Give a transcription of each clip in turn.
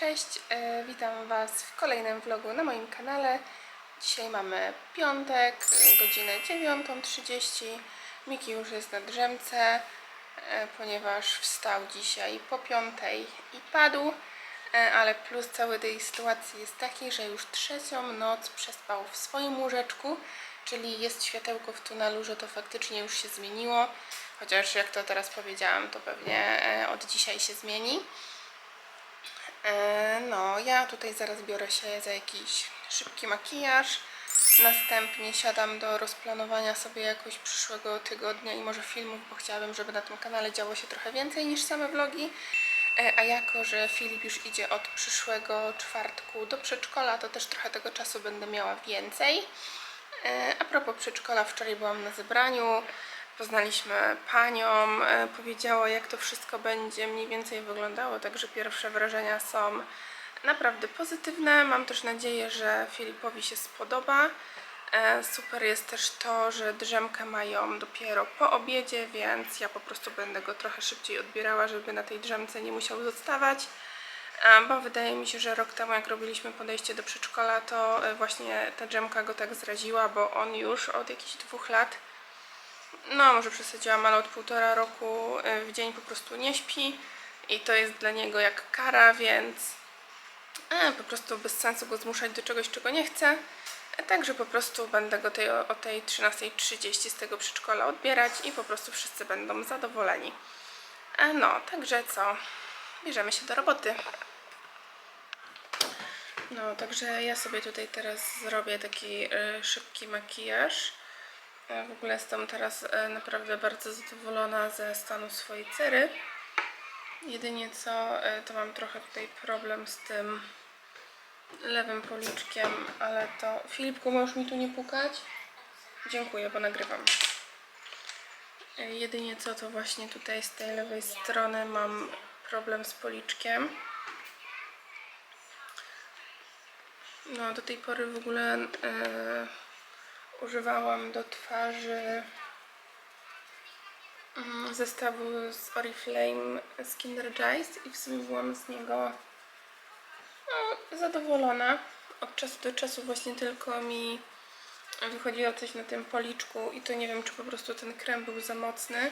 Cześć, e, witam Was w kolejnym vlogu na moim kanale. Dzisiaj mamy piątek, e, godzinę 9.30. Miki już jest na drzemce, e, ponieważ wstał dzisiaj po piątej i padł. Ale plus całej tej sytuacji jest taki, że już trzecią noc przespał w swoim łóżeczku, czyli jest światełko w tunelu, że to faktycznie już się zmieniło. Chociaż jak to teraz powiedziałam, to pewnie od dzisiaj się zmieni. E, No, ja tutaj zaraz biorę się za jakiś szybki makijaż. Następnie siadam do rozplanowania sobie jakoś przyszłego tygodnia i może filmów, bo chciałabym, żeby na tym kanale działo się trochę więcej niż same vlogi. E, A jako, że Filip już idzie od przyszłego czwartku do przedszkola, to też trochę tego czasu będę miała więcej. E, A propos przedszkola, wczoraj byłam na zebraniu, poznaliśmy panią, e, powiedziała jak to wszystko będzie mniej więcej wyglądało, także pierwsze wrażenia są naprawdę pozytywne. Mam też nadzieję, że Filipowi się spodoba. E, Super jest też to, że drzemkę mają dopiero po obiedzie, więc ja po prostu będę go trochę szybciej odbierała, żeby na tej drzemce nie musiał zostawać. E, Bo wydaje mi się, że rok temu jak robiliśmy podejście do przedszkola, to właśnie ta drzemka go tak zraziła, bo on już od jakichś dwóch lat, no może przesadziłam, ale od półtora roku e, w dzień po prostu nie śpi i to jest dla niego jak kara, więc e, po prostu bez sensu go zmuszać do czegoś, czego nie chce. E, Także po prostu będę go tej, o tej 13.30 z tego przedszkola odbierać i po prostu wszyscy będą zadowoleni. E, No, także co? Bierzemy się do roboty. No, także ja sobie tutaj teraz zrobię taki e, szybki makijaż. E, w ogóle jestem teraz e, naprawdę bardzo zadowolona ze stanu swojej cery. Jedynie co, e, to mam trochę tutaj problem z tym lewym policzkiem, ale to... Filipku, możesz mi tu nie pukać? Dziękuję, bo nagrywam. Jedynie co, to właśnie tutaj z tej lewej strony mam problem z policzkiem. No, do tej pory w ogóle e, używałam do twarzy mm, zestawu z Oriflame Skin Energize i w sumie byłam z niego no, zadowolona. Od czasu do czasu właśnie tylko mi wychodziło coś na tym policzku i to nie wiem, czy po prostu ten krem był za mocny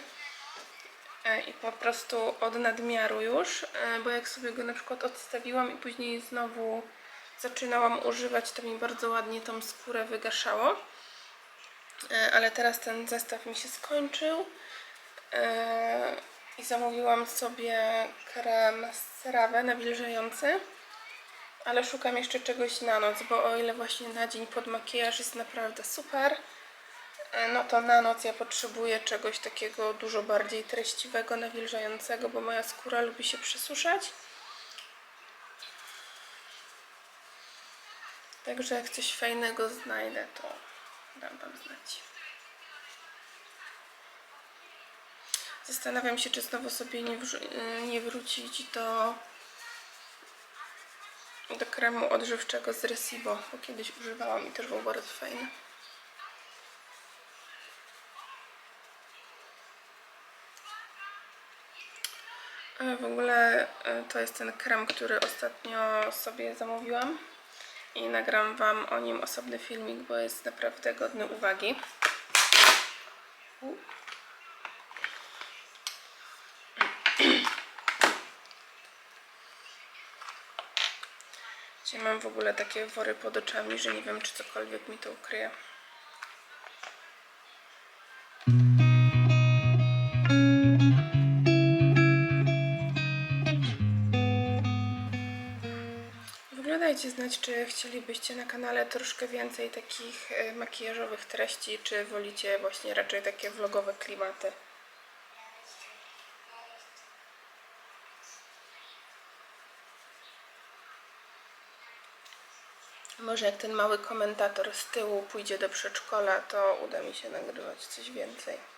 e, i po prostu od nadmiaru już, e, bo jak sobie go na przykład odstawiłam i później znowu zaczynałam używać, to mi bardzo ładnie tą skórę wygaszało. E, Ale teraz ten zestaw mi się skończył e, i zamówiłam sobie krem z nawilżający. Ale szukam jeszcze czegoś na noc, bo o ile właśnie na dzień pod makijaż jest naprawdę super, e, no to na noc ja potrzebuję czegoś takiego dużo bardziej treściwego, nawilżającego, bo moja skóra lubi się przesuszać. Także jak coś fajnego znajdę, to dam Wam znać. Zastanawiam się, czy znowu sobie nie, y, nie wrócić do, do kremu odżywczego z Resibo, bo kiedyś używałam i też był bardzo fajny. E, W ogóle e, to jest ten krem, który ostatnio sobie zamówiłam i nagram Wam o nim osobny filmik, bo jest naprawdę godny uwagi. Dzisiaj mam w ogóle takie wory pod oczami, że nie wiem, czy cokolwiek mi to ukryje. Dajcie znać, czy chcielibyście na kanale troszkę więcej takich e, makijażowych treści, czy wolicie właśnie raczej takie vlogowe klimaty. Może jak ten mały komentator z tyłu pójdzie do przedszkola, to uda mi się nagrywać coś więcej.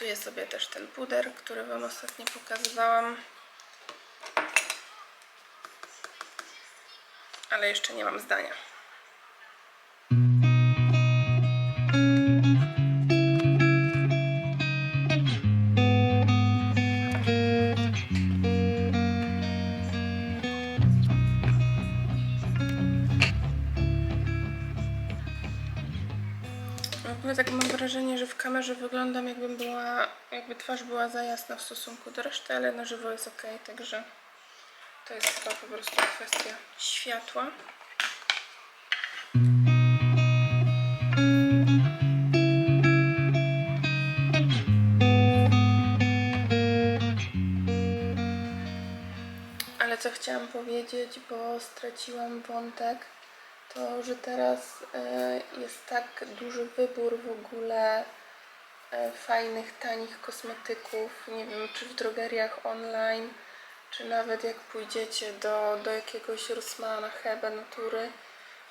Testuję sobie też ten puder, który Wam ostatnio pokazywałam. Ale jeszcze nie mam zdania. W stosunku do reszty, ale na żywo jest ok, także to jest chyba po prostu kwestia światła. Ale co chciałam powiedzieć, bo straciłam wątek, to że teraz e, jest tak duży wybór w ogóle fajnych, tanich kosmetyków. Nie wiem, czy w drogeriach online, czy nawet jak pójdziecie do, do jakiegoś Rossmana, Hebe, Natury.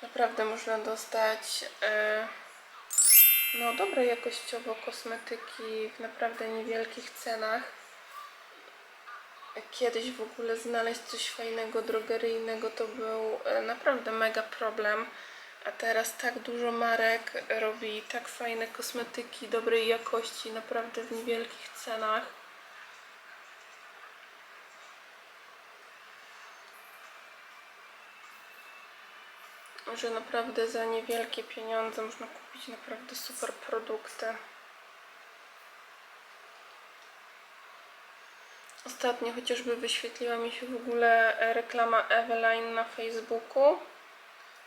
Naprawdę można dostać e, no, dobre jakościowo kosmetyki w naprawdę niewielkich cenach kiedyś w ogóle znaleźć coś fajnego, drogeryjnego to był e, naprawdę mega problem. A teraz tak dużo marek robi tak fajne kosmetyki dobrej jakości, naprawdę w niewielkich cenach. Że naprawdę za niewielkie pieniądze można kupić naprawdę super produkty. Ostatnio chociażby wyświetliła mi się w ogóle reklama Eveline na Facebooku.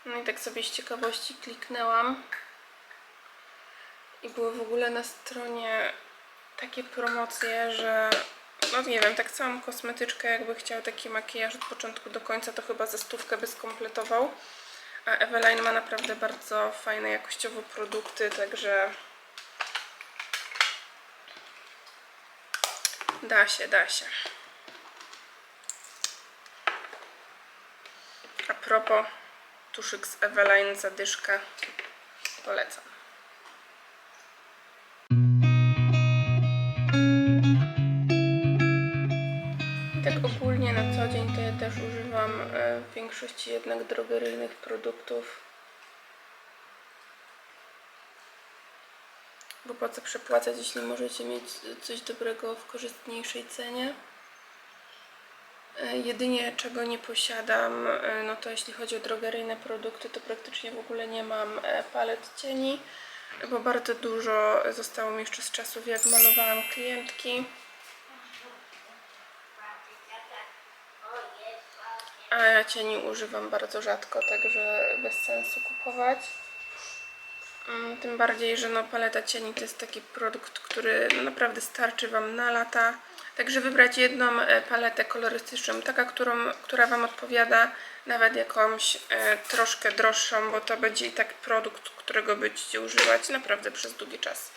No i tak sobie z ciekawości kliknęłam. I były w ogóle na stronie takie promocje, że no nie wiem, tak całą kosmetyczkę jakby chciał taki makijaż od początku do końca, to chyba ze stówkę by skompletował. A Eveline ma naprawdę bardzo fajne jakościowo produkty, także Da się, da się. A propos, tuszyk z Eveline zadyszka polecam. Tak ogólnie na co dzień to ja też używam e, w większości jednak drogeryjnych produktów. Bo po co przepłacać, jeśli możecie mieć coś dobrego w korzystniejszej cenie? E, Jedynie czego nie posiadam, e, no to jeśli chodzi o drogeryjne produkty, to praktycznie w ogóle nie mam e, palet cieni, bo bardzo dużo zostało mi jeszcze z czasów, jak malowałam klientki. A ja cieni używam bardzo rzadko, także bez sensu kupować. Mm, Tym bardziej, że no paleta cieni to jest taki produkt, który no naprawdę starczy Wam na lata. Także wybrać jedną e, paletę kolorystyczną, taka, którą, która Wam odpowiada, nawet jakąś e, troszkę droższą, bo to będzie i tak produkt, którego będziecie używać naprawdę przez długi czas.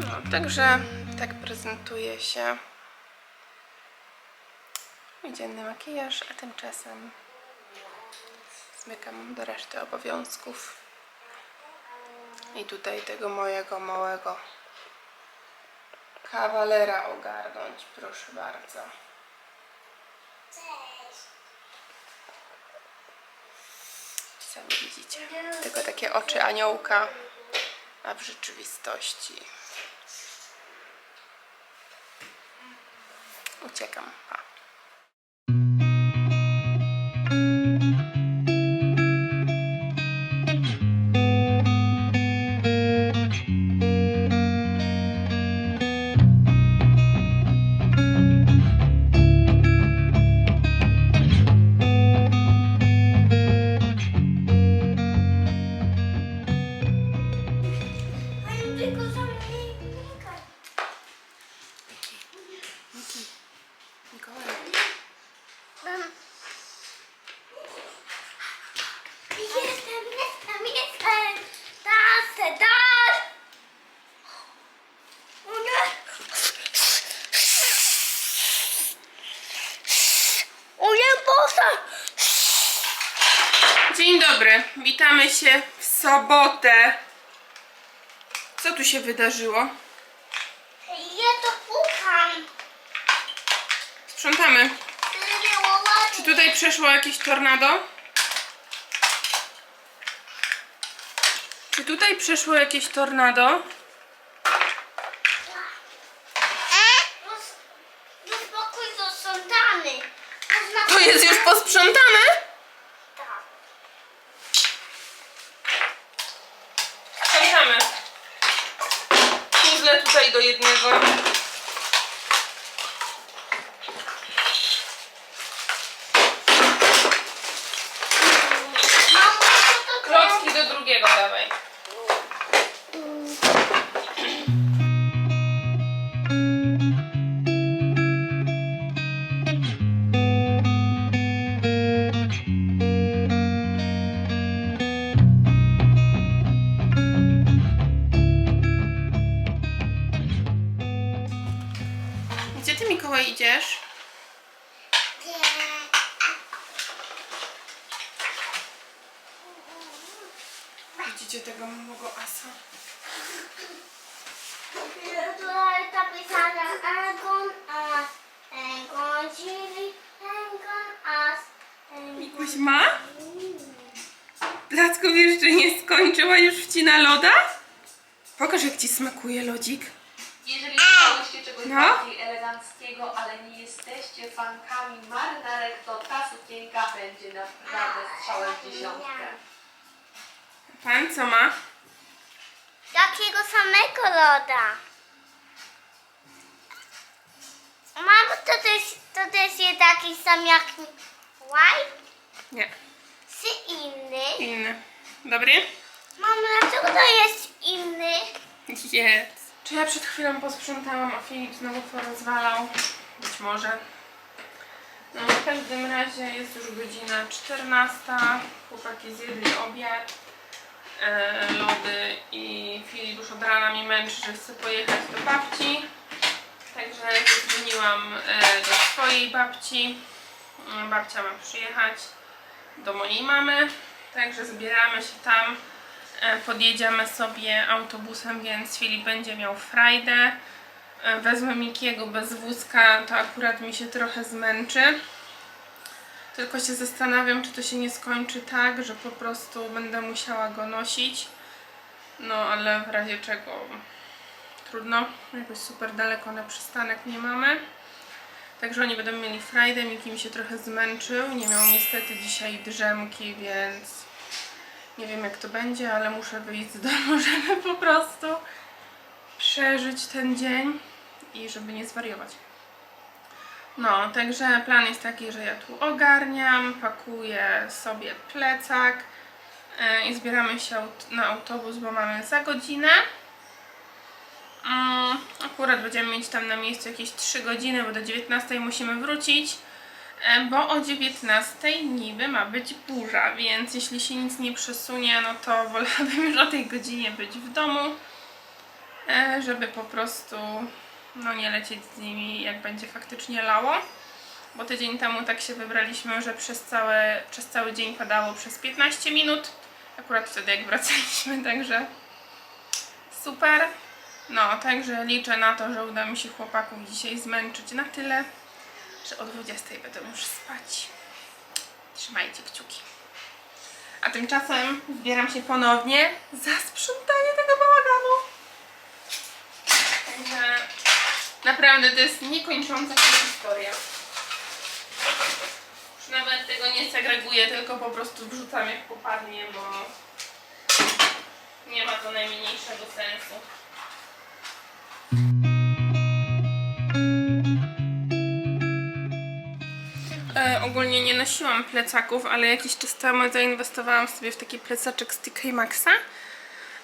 No, także tak prezentuje się mój dzienny makijaż, a tymczasem zmykam do reszty obowiązków. I tutaj tego mojego małego kawalera ogarnąć, proszę bardzo. Sami widzicie, tylko takie oczy aniołka, a w rzeczywistości uciekam. Pa. Się w sobotę. Co tu się wydarzyło? Ja to pukam. Sprzątamy. Czy tutaj przeszło jakieś tornado? Czy tutaj przeszło jakieś tornado? To jest już posprzątane? Tak. Sprzątamy. Puzzle tutaj Placków jeszcze nie skończyła, już wcina loda? Pokaż jak ci smakuje lodzik. Jeżeli szukałyście czegoś No. bardziej eleganckiego, ale nie jesteście fankami marynarek, to ta sukienka będzie naprawdę strzałem w dziesiątkę. Pan co ma? Jakiego samego loda? Mamo, to też, to też jest taki sam jak White? Nie, Czy inny? inny. Dobry? Mamo, dlaczego to jest inny? Jest. Czy ja przed chwilą posprzątałam, a Filip znowu porozwalał? Być może. No w każdym razie jest już godzina 14. Chłopaki zjedli obiad, e, lody i Filip już od rana mi męczy, że chce pojechać do babci. Także zadzwoniłam e, do swojej babci. Mm, Babcia ma przyjechać do mojej mamy. Także zbieramy się tam. E, Podjedziemy sobie autobusem, więc Filip będzie miał frajdę. E, Wezmę Mikiego bez wózka, to akurat mi się trochę zmęczy. Tylko się zastanawiam, czy to się nie skończy tak, że po prostu będę musiała go nosić. No, ale w razie czego trudno. Jakoś super daleko na przystanek nie mamy. Także oni będą mieli frajdę. Miki mi się trochę zmęczył. Nie miał niestety dzisiaj drzemki, więc nie wiem jak to będzie, ale muszę wyjść z domu, żeby po prostu przeżyć ten dzień i żeby nie zwariować. No, także plan jest taki, że ja tu ogarniam, pakuję sobie plecak e, i zbieramy się na autobus, bo mamy za godzinę. Mm, akurat będziemy mieć tam na miejscu jakieś 3 godziny, bo do 19 musimy wrócić. E, Bo o 19 niby ma być burza, więc jeśli się nic nie przesunie, no to wolałabym już o tej godzinie być w domu, e, żeby po prostu no nie lecieć z nimi jak będzie faktycznie lało. Bo tydzień temu tak się wybraliśmy, że przez, całe, przez cały dzień padało przez 15 minut. Akurat wtedy jak wracaliśmy, także super. No, także liczę na to, że uda mi się chłopaków dzisiaj zmęczyć na tyle, że o 20 będą już spać. Trzymajcie kciuki. A tymczasem zbieram się ponownie za sprzątanie tego bałaganu. Także naprawdę to jest niekończąca się historia. Już nawet tego nie segreguję, tylko po prostu wrzucam jak popadnie, bo nie ma to najmniejszego sensu. Ogólnie nie nosiłam plecaków, ale jakiś czas temu zainwestowałam sobie w taki plecaczek z TK Maxa.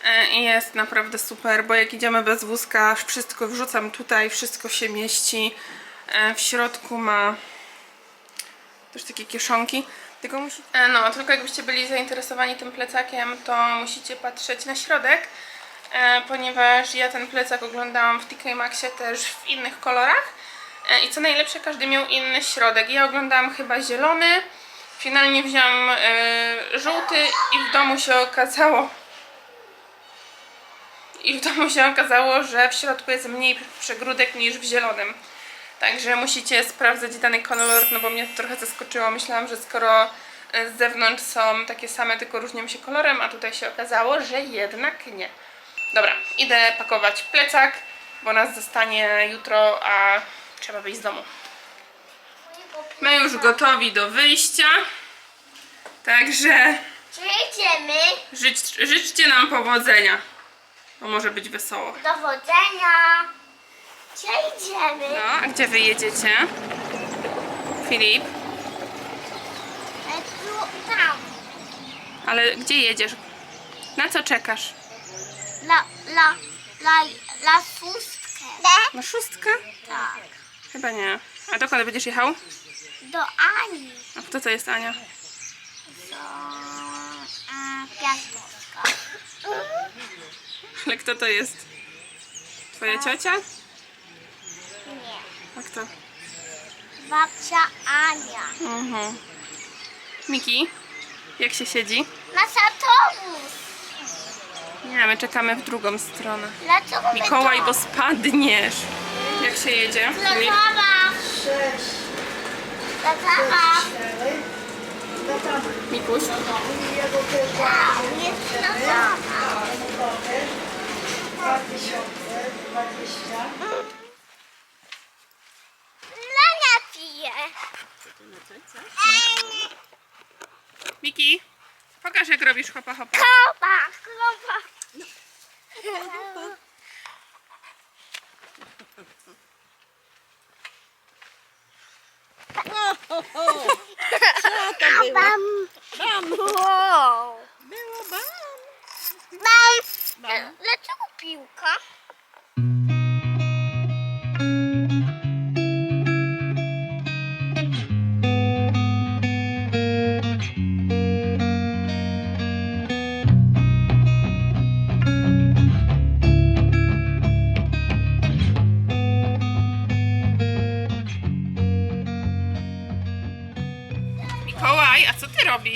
E, I jest naprawdę super, bo jak idziemy bez wózka, wszystko wrzucam tutaj, wszystko się mieści. E, w środku ma też takie kieszonki. Tylko musi... e, no, tylko jakbyście byli zainteresowani tym plecakiem, to musicie patrzeć na środek, ponieważ ja ten plecak oglądałam w TK Maxie też w innych kolorach. E, I co najlepsze, każdy miał inny środek. Ja oglądałam chyba zielony, finalnie wziąłam e, żółty i w domu się okazało, i w domu się okazało, że w środku jest mniej przegródek niż w zielonym. Także musicie sprawdzać dany kolor, no bo mnie to trochę zaskoczyło. Myślałam, że skoro e, z zewnątrz są takie same, tylko różnią się kolorem, a tutaj się okazało, że jednak nie. Dobra, idę pakować plecak, bo nas zostanie jutro, a trzeba wyjść z domu. My już gotowi do wyjścia. Także Czy idziemy? życz, życzcie nam powodzenia. Bo może być wesoło. Dowodzenia. Gdzie idziemy? No, a gdzie wy jedziecie? Filip, E, tu, tam. ale gdzie jedziesz? Na co czekasz? La, la, la, la szóstkę. Na szóstkę? Tak. Chyba nie. A dokąd będziesz jechał? Do Ani. A kto to jest Ania? Do Piastowska. Ale kto to jest? Twoja ciocia? Nie. A kto? Babcia Ania. Mhm. Miki, jak się siedzi? Nasz autobus. Nie, my czekamy w drugą stronę. Dlaczego my Mikołaj, to? bo spadniesz. Jak się jedzie? Zabaw. Dla zabaw. Mikuś? Jest dla zabaw. 2020. Lenia pije. Miki, pokaż jak robisz hopa hopa. Kropa, kropa. Bam. Bam! Wow. Było bam! Bam. Dlaczego piłka?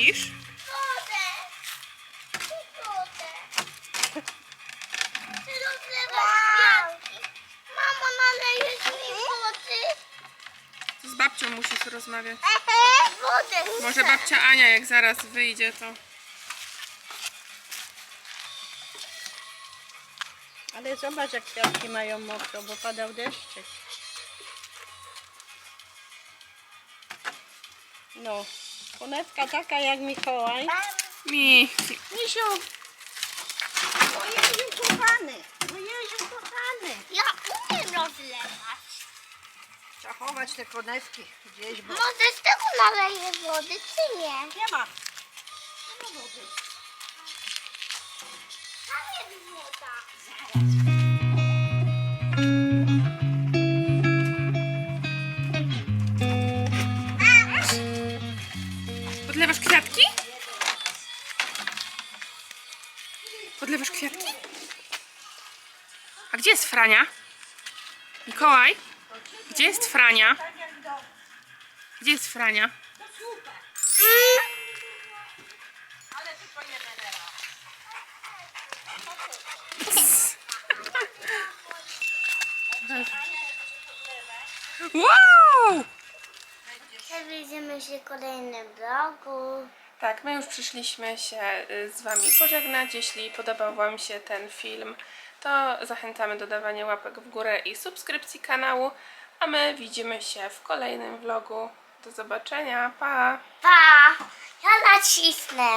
Robisz? Wodę. Wodę. Ty rozlewasz kwiatki. Mamo, nalejesz mi wody? Z babcią musisz rozmawiać. Wodę Może chcę. babcia Ania jak zaraz wyjdzie to... Ale zobacz jak kwiatki mają mokro, bo padał deszczyk. No, konewka taka jak Mikołaj. Miki, Misiu! O Jeziu kochany! O Jeziu kochany! Ja umiem rozlewać. Trzeba chować te konewki gdzieś, bo Może z tego naleję wody, czy nie? nie ma. Nie ma wody. Tam jest woda. podlewasz Frania? Mikołaj? Gdzie jest Frania? Gdzie jest Frania? Wow! Widzimy się w kolejnym vlogu. Tak, my już przyszliśmy się y, z Wami pożegnać. Jeśli podobał Wam się ten film, to zachęcamy do dawania łapek w górę i subskrypcji kanału. A my widzimy się w kolejnym vlogu. Do zobaczenia, pa! Pa! Ja nacisnę.